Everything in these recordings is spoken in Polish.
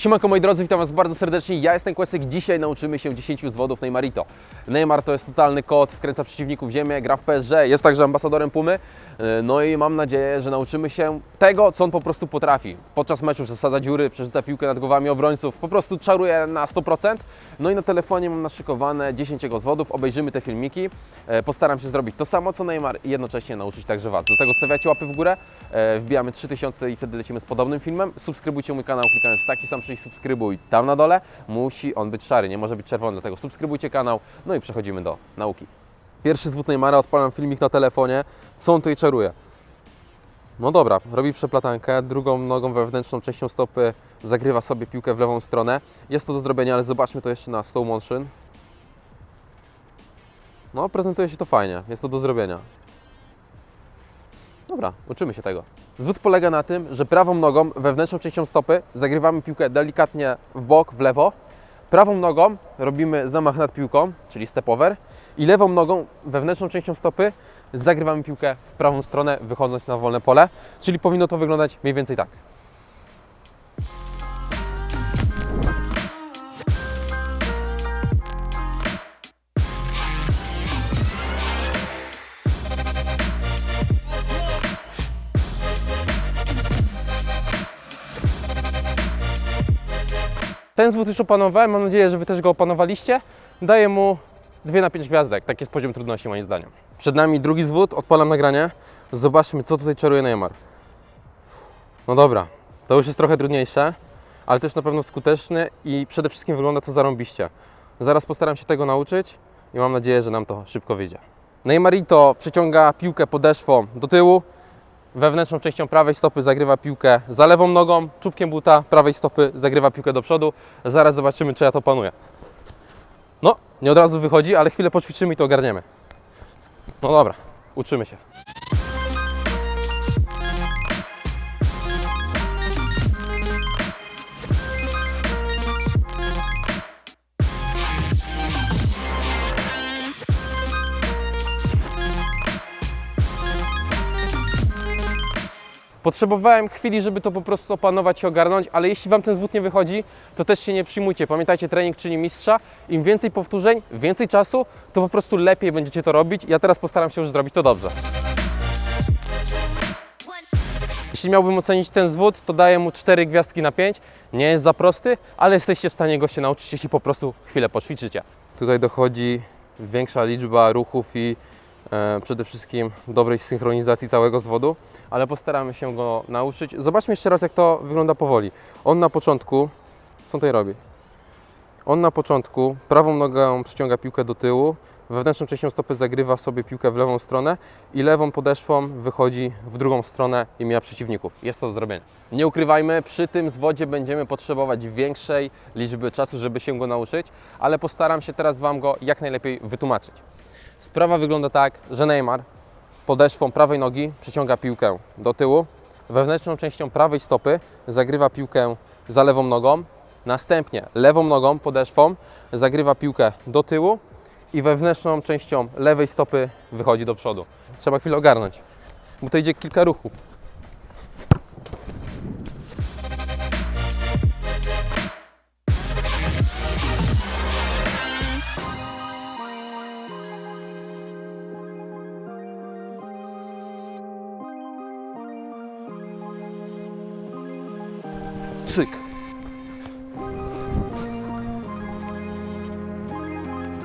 Siemanko moi drodzy, witam Was bardzo serdecznie. Ja jestem Kłesek. Dzisiaj nauczymy się 10 zwodów Neymarito. Neymar to jest totalny kot, wkręca przeciwników w ziemię, gra w PSG, jest także ambasadorem Pumy. Yy, No i mam nadzieję, że nauczymy się tego, co on po prostu potrafi. Podczas meczów zasadza dziury, przerzuca piłkę nad głowami obrońców, po prostu czaruje na 100%. No i na telefonie mam naszykowane 10 jego zwodów, obejrzymy te filmiki. E, Postaram się zrobić to samo co Neymar i jednocześnie nauczyć także Was. Do tego stawiacie łapy w górę, e, wbijamy 3000 i wtedy lecimy z podobnym filmem. Subskrybujcie mój kanał klikając taki sam przycisk subskrybuj tam na dole. Musi on być szary, nie może być czerwony, dlatego subskrybujcie kanał. No i przechodzimy do nauki. Pierwszy zwód Neymara, odpalam filmik na telefonie. Co on tutaj czaruje? No dobra, robi przeplatankę, drugą nogą wewnętrzną częścią stopy zagrywa sobie piłkę w lewą stronę. Jest to do zrobienia, ale zobaczmy to jeszcze na slow motion. No, prezentuje się to fajnie, jest to do zrobienia. Dobra, uczymy się tego. Zwód polega na tym, że prawą nogą wewnętrzną częścią stopy zagrywamy piłkę delikatnie w bok, w lewo. Prawą nogą robimy zamach nad piłką, czyli step over. I lewą nogą wewnętrzną częścią stopy zagrywamy piłkę w prawą stronę, wychodząc na wolne pole. Czyli powinno to wyglądać mniej więcej tak. Ten zwód już opanowałem, mam nadzieję, że Wy też go opanowaliście. Daję mu 2 na 5 gwiazdek, taki jest poziom trudności moim zdaniem. Przed nami drugi zwód, odpalam nagranie. Zobaczmy, co tutaj czaruje Neymar. No dobra, to już jest trochę trudniejsze, ale też na pewno skuteczny i przede wszystkim wygląda to zarąbiście. Zaraz postaram się tego nauczyć i mam nadzieję, że nam to szybko wyjdzie. Neymarito przeciąga piłkę podeszwą do tyłu, wewnętrzną częścią prawej stopy zagrywa piłkę za lewą nogą, czubkiem buta prawej stopy zagrywa piłkę do przodu. Zaraz zobaczymy, czy ja to panuję. No, nie od razu wychodzi, ale chwilę poćwiczymy i to ogarniemy. No dobra, uczymy się. Potrzebowałem chwili, żeby to po prostu opanować i ogarnąć, ale jeśli Wam ten zwód nie wychodzi, to też się nie przyjmujcie. Pamiętajcie, trening czyni mistrza. Im więcej powtórzeń, więcej czasu, to po prostu lepiej będziecie to robić. Ja teraz postaram się już zrobić to dobrze. Jeśli miałbym ocenić ten zwód, to daję mu 4 gwiazdki na 5. Nie jest za prosty, ale jesteście w stanie go się nauczyć, jeśli po prostu chwilę poćwiczycie. Tutaj dochodzi większa liczba ruchów i przede wszystkim dobrej synchronizacji całego zwodu, ale postaramy się go nauczyć. Zobaczmy jeszcze raz, jak to wygląda powoli. On na początku, co tutaj robi? On na początku prawą nogą przyciąga piłkę do tyłu, wewnętrzną częścią stopy zagrywa sobie piłkę w lewą stronę i lewą podeszwą wychodzi w drugą stronę i mija przeciwników. Jest to do zrobienia. Nie ukrywajmy, przy tym zwodzie będziemy potrzebować większej liczby czasu, żeby się go nauczyć, ale postaram się teraz Wam go jak najlepiej wytłumaczyć. Sprawa wygląda tak, że Neymar podeszwą prawej nogi przyciąga piłkę do tyłu, wewnętrzną częścią prawej stopy zagrywa piłkę za lewą nogą, następnie lewą nogą podeszwą zagrywa piłkę do tyłu i wewnętrzną częścią lewej stopy wychodzi do przodu. Trzeba chwilę ogarnąć, bo to idzie kilka ruchów.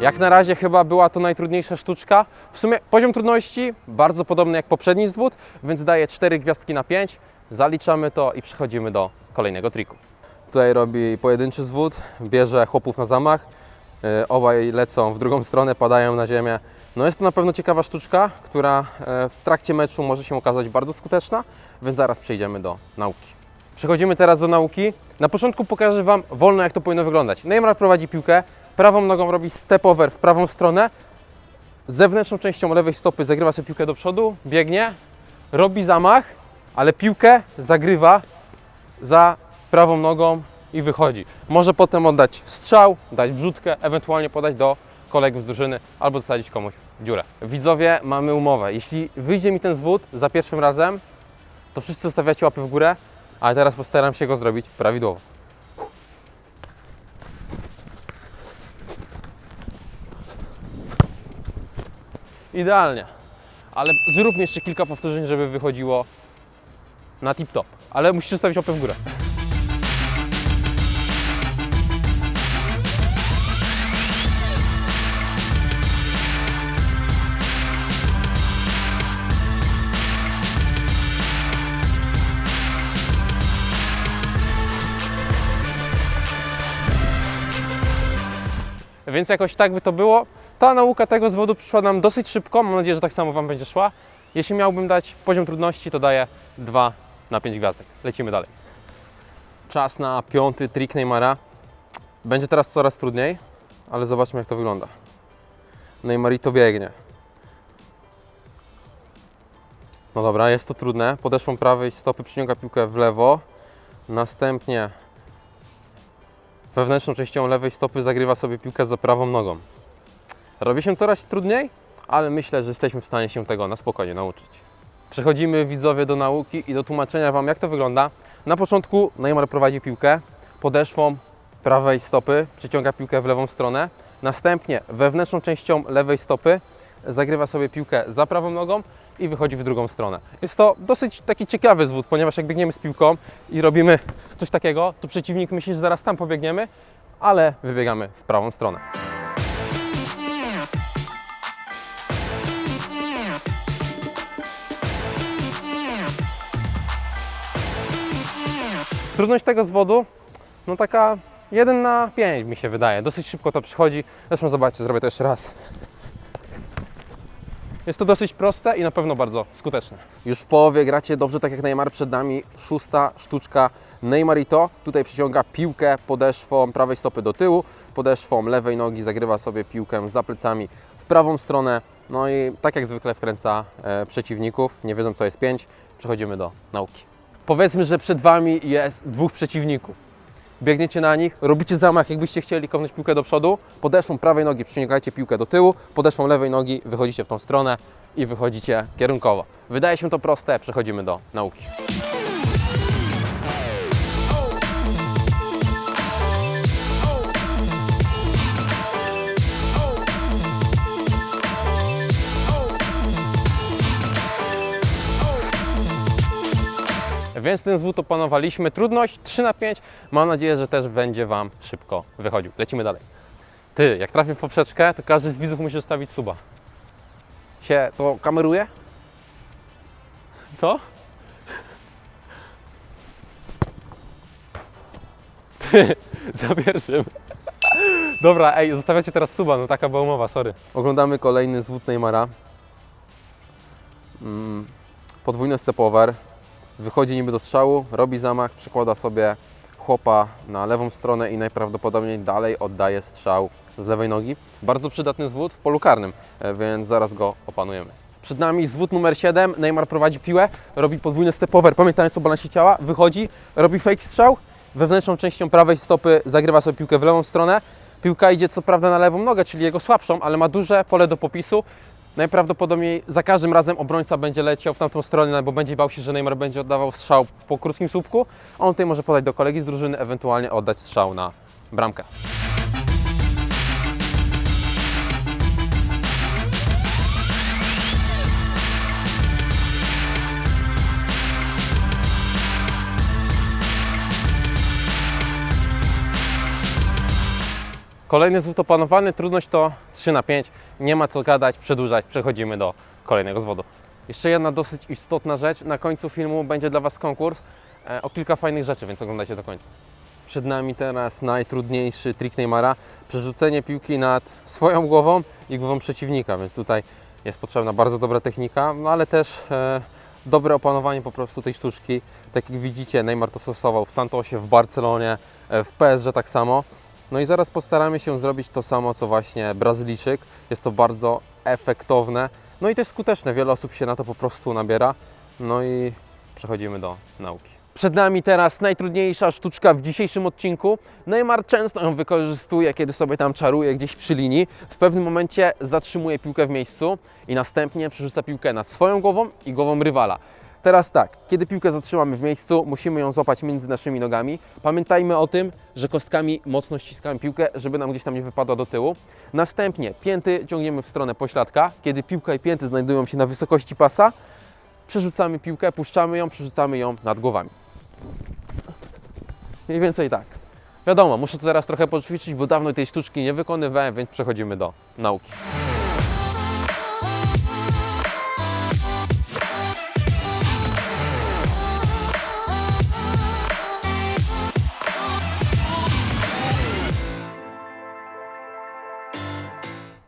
Jak na razie chyba była to najtrudniejsza sztuczka. W sumie poziom trudności bardzo podobny jak poprzedni zwód, więc daję 4 gwiazdki na 5. Zaliczamy to i przechodzimy do kolejnego triku. Tutaj robi pojedynczy zwód, bierze chłopów na zamach. Yy, Obaj lecą w drugą stronę, padają na ziemię. No jest to na pewno ciekawa sztuczka, która e, w trakcie meczu może się okazać bardzo skuteczna, więc zaraz przejdziemy do nauki. Przechodzimy teraz do nauki. Na początku pokażę Wam wolno, jak to powinno wyglądać. Neymar prowadzi piłkę, prawą nogą robi step over w prawą stronę, zewnętrzną częścią lewej stopy zagrywa sobie piłkę do przodu, biegnie, robi zamach, ale piłkę zagrywa za prawą nogą i wychodzi. Może potem oddać strzał, dać wrzutkę, ewentualnie podać do kolegów z drużyny albo zostawić komuś dziurę. Widzowie, mamy umowę. Jeśli wyjdzie mi ten zwód za pierwszym razem, to wszyscy zostawiacie łapy w górę, ale teraz postaram się go zrobić prawidłowo. Idealnie. Ale zróbmy jeszcze kilka powtórzeń, żeby wychodziło na tip-top. Ale musisz ustawić łapę w górę. Więc jakoś tak by to było. Ta nauka tego zwodu przyszła nam dosyć szybko. Mam nadzieję, że tak samo Wam będzie szła. Jeśli miałbym dać poziom trudności, to daję 2 na 5 gwiazdek. Lecimy dalej. Czas na piąty trik Neymara. Będzie teraz coraz trudniej, ale zobaczmy jak to wygląda. Neymarito biegnie. No dobra, jest to trudne. Podeszłą prawej stopy przyciąga piłkę w lewo. Następnie wewnętrzną częścią lewej stopy zagrywa sobie piłkę za prawą nogą. Robi się coraz trudniej, ale myślę, że jesteśmy w stanie się tego na spokojnie nauczyć. Przechodzimy widzowie do nauki i do tłumaczenia Wam, jak to wygląda. Na początku Neymar prowadzi piłkę podeszwą prawej stopy, przyciąga piłkę w lewą stronę. Następnie wewnętrzną częścią lewej stopy zagrywa sobie piłkę za prawą nogą i wychodzi w drugą stronę. Jest to dosyć taki ciekawy zwód, ponieważ jak biegniemy z piłką i robimy coś takiego, to przeciwnik myśli, że zaraz tam pobiegniemy, ale wybiegamy w prawą stronę. Trudność tego zwodu, no taka 1 na 5 mi się wydaje. Dosyć szybko to przychodzi. Zresztą zobaczcie, zrobię to jeszcze raz. Jest to dosyć proste i na pewno bardzo skuteczne. Już w połowie gracie dobrze, tak jak Neymar przed nami. Szósta sztuczka Neymarito. Tutaj przyciąga piłkę podeszwą prawej stopy do tyłu, podeszwą lewej nogi zagrywa sobie piłkę za plecami w prawą stronę. No i tak jak zwykle wkręca e, przeciwników. Nie wiedzą co jest pięć. Przechodzimy do nauki. Powiedzmy, że przed Wami jest dwóch przeciwników. Biegniecie na nich, robicie zamach, jakbyście chcieli kopnąć piłkę do przodu, podeszwą prawej nogi przyciągacie piłkę do tyłu, podeszwą lewej nogi wychodzicie w tą stronę i wychodzicie kierunkowo. Wydaje się to proste, przechodzimy do nauki. Więc ten zwód opanowaliśmy. Trudność 3 na 5. Mam nadzieję, że też będzie Wam szybko wychodził. Lecimy dalej. Ty, jak trafię w poprzeczkę, to każdy z widzów musi zostawić suba. Się to kameruje? Co? Ty, za pierwszym. Dobra, ej, zostawiacie teraz suba, no taka była umowa, sorry. Oglądamy kolejny zwód Neymara. Mm, podwójny step over. Wychodzi niby do strzału, robi zamach, przekłada sobie chłopa na lewą stronę i najprawdopodobniej dalej oddaje strzał z lewej nogi. Bardzo przydatny zwód w polu karnym, e, więc zaraz go opanujemy. Przed nami zwód numer 7. Neymar prowadzi piłę, robi podwójny step over, pamiętając co balansie ciała, wychodzi, robi fake strzał, wewnętrzną częścią prawej stopy zagrywa sobie piłkę w lewą stronę. Piłka idzie co prawda na lewą nogę, czyli jego słabszą, ale ma duże pole do popisu. Najprawdopodobniej za każdym razem obrońca będzie leciał w tamtą stronę, bo będzie bał się, że Neymar będzie oddawał strzał po krótkim słupku. On tutaj może podać do kolegi z drużyny, ewentualnie oddać strzał na bramkę. Kolejny zwód opanowany, trudność to 3 na 5. Nie ma co gadać, przedłużać, przechodzimy do kolejnego zwodu. Jeszcze jedna dosyć istotna rzecz. Na końcu filmu będzie dla Was konkurs e, o kilka fajnych rzeczy, więc oglądajcie do końca. Przed nami teraz najtrudniejszy trik Neymara. Przerzucenie piłki nad swoją głową i głową przeciwnika, więc tutaj jest potrzebna bardzo dobra technika, no ale też e, dobre opanowanie po prostu tej sztuczki. Tak jak widzicie, Neymar to stosował w Santosie, w Barcelonie, e, w PSG tak samo. No i zaraz postaramy się zrobić to samo, co właśnie Brazylijczyk. Jest to bardzo efektowne, no i też skuteczne. Wiele osób się na to po prostu nabiera. No i przechodzimy do nauki. Przed nami teraz najtrudniejsza sztuczka w dzisiejszym odcinku. Neymar często ją wykorzystuje, kiedy sobie tam czaruje gdzieś przy linii. W pewnym momencie zatrzymuje piłkę w miejscu i następnie przerzuca piłkę nad swoją głową i głową rywala. Teraz tak, kiedy piłkę zatrzymamy w miejscu, musimy ją złapać między naszymi nogami. Pamiętajmy o tym, że kostkami mocno ściskamy piłkę, żeby nam gdzieś tam nie wypadła do tyłu. Następnie pięty ciągniemy w stronę pośladka. Kiedy piłka i pięty znajdują się na wysokości pasa, przerzucamy piłkę, puszczamy ją, przerzucamy ją nad głowami. Mniej więcej tak. Wiadomo, muszę to teraz trochę poćwiczyć, bo dawno tej sztuczki nie wykonywałem, więc przechodzimy do nauki.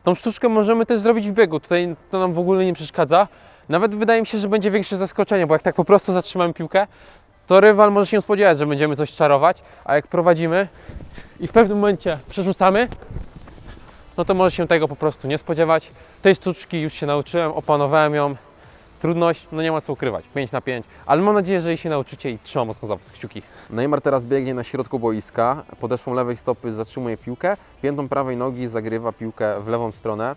Tą sztuczkę możemy też zrobić w biegu. Tutaj to nam w ogóle nie przeszkadza. Nawet wydaje mi się, że będzie większe zaskoczenie, bo jak tak po prostu zatrzymamy piłkę, to rywal może się spodziewać, że będziemy coś czarować, a jak prowadzimy i w pewnym momencie przerzucamy, no to może się tego po prostu nie spodziewać. Tej sztuczki już się nauczyłem, opanowałem ją. Trudność, no nie ma co ukrywać, 5 na 5, ale mam nadzieję, że jej się nauczycie i trzymam mocno za kciuki. Neymar teraz biegnie na środku boiska, podeszwą lewej stopy zatrzymuje piłkę, piętą prawej nogi zagrywa piłkę w lewą stronę.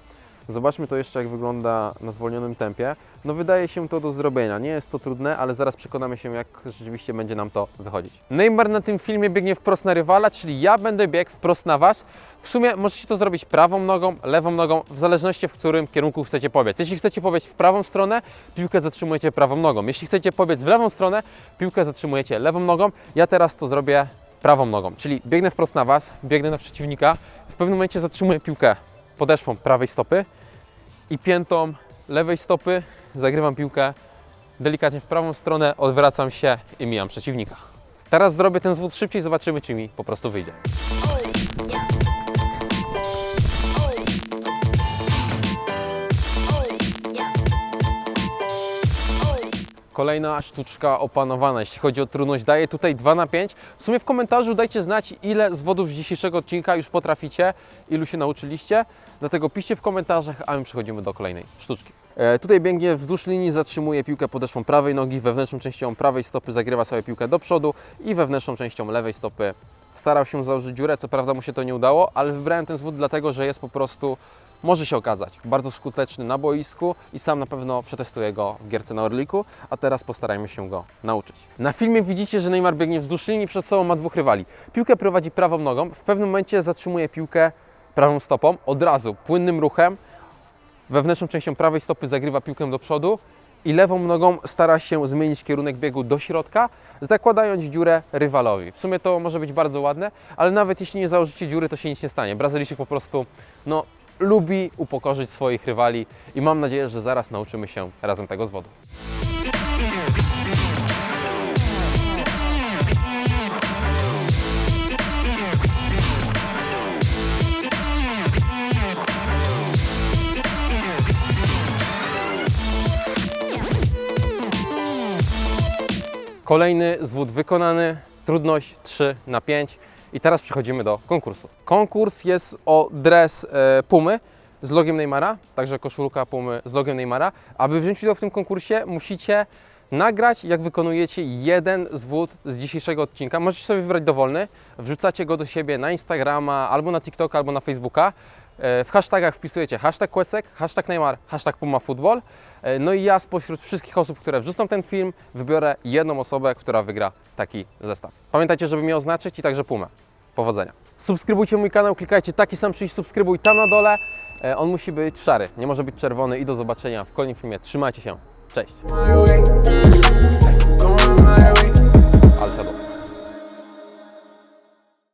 Zobaczmy to jeszcze, jak wygląda na zwolnionym tempie. No wydaje się to do zrobienia. Nie jest to trudne, ale zaraz przekonamy się, jak rzeczywiście będzie nam to wychodzić. Neymar na tym filmie biegnie wprost na rywala, czyli ja będę biegł wprost na Was. W sumie możecie to zrobić prawą nogą, lewą nogą, w zależności w którym kierunku chcecie pobiec. Jeśli chcecie pobiec w prawą stronę, piłkę zatrzymujecie prawą nogą. Jeśli chcecie pobiec w lewą stronę, piłkę zatrzymujecie lewą nogą. Ja teraz to zrobię prawą nogą, czyli biegnę wprost na Was, biegnę na przeciwnika, w pewnym momencie zatrzymuję piłkę podeszwą prawej stopy i piętą lewej stopy zagrywam piłkę delikatnie w prawą stronę, odwracam się i mijam przeciwnika. Teraz zrobię ten zwód szybciej, zobaczymy czy mi po prostu wyjdzie. Kolejna sztuczka opanowana, jeśli chodzi o trudność, daję tutaj 2 na 5. W sumie w komentarzu dajcie znać, ile zwodów z dzisiejszego odcinka już potraficie, ilu się nauczyliście. Dlatego piszcie w komentarzach, a my przechodzimy do kolejnej sztuczki. E, tutaj biegnie wzdłuż linii, zatrzymuje piłkę podeszwą prawej nogi, wewnętrzną częścią prawej stopy zagrywa sobie piłkę do przodu i wewnętrzną częścią lewej stopy starał się założyć dziurę. Co prawda mu się to nie udało, ale wybrałem ten zwód dlatego, że jest po prostu może się okazać bardzo skuteczny na boisku i sam na pewno przetestuję go w gierce na Orliku, a teraz postarajmy się go nauczyć. Na filmie widzicie, że Neymar biegnie wzdłuż linii, przed sobą ma dwóch rywali. Piłkę prowadzi prawą nogą, w pewnym momencie zatrzymuje piłkę prawą stopą, od razu płynnym ruchem, wewnętrzną częścią prawej stopy zagrywa piłkę do przodu i lewą nogą stara się zmienić kierunek biegu do środka, zakładając dziurę rywalowi. W sumie to może być bardzo ładne, ale nawet jeśli nie założycie dziury, to się nic nie stanie. Brazylijczyk po prostu no, lubi upokorzyć swoich rywali i mam nadzieję, że zaraz nauczymy się razem tego zwodu. Kolejny zwód wykonany, trudność 3 na 5 i teraz przechodzimy do konkursu. Konkurs jest o dres e, Pumy z logiem Neymara, także koszulka Pumy z logiem Neymara. Aby wziąć udział w tym konkursie musicie nagrać jak wykonujecie jeden zwód z dzisiejszego odcinka. Możecie sobie wybrać dowolny, wrzucacie go do siebie na Instagrama, albo na TikToka, albo na Facebooka. E, w hashtagach wpisujecie hashtag Kłesek, hashtag Neymar, hashtag Puma Football. E, no i ja spośród wszystkich osób, które wrzucą ten film, wybiorę jedną osobę, która wygra taki zestaw. Pamiętajcie, żeby mnie oznaczyć i także Pumę. Powodzenia. Subskrybujcie mój kanał, klikajcie taki sam przycisk subskrybuj tam na dole. E, on musi być szary, nie może być czerwony i do zobaczenia w kolejnym filmie. Trzymajcie się. Cześć. Ale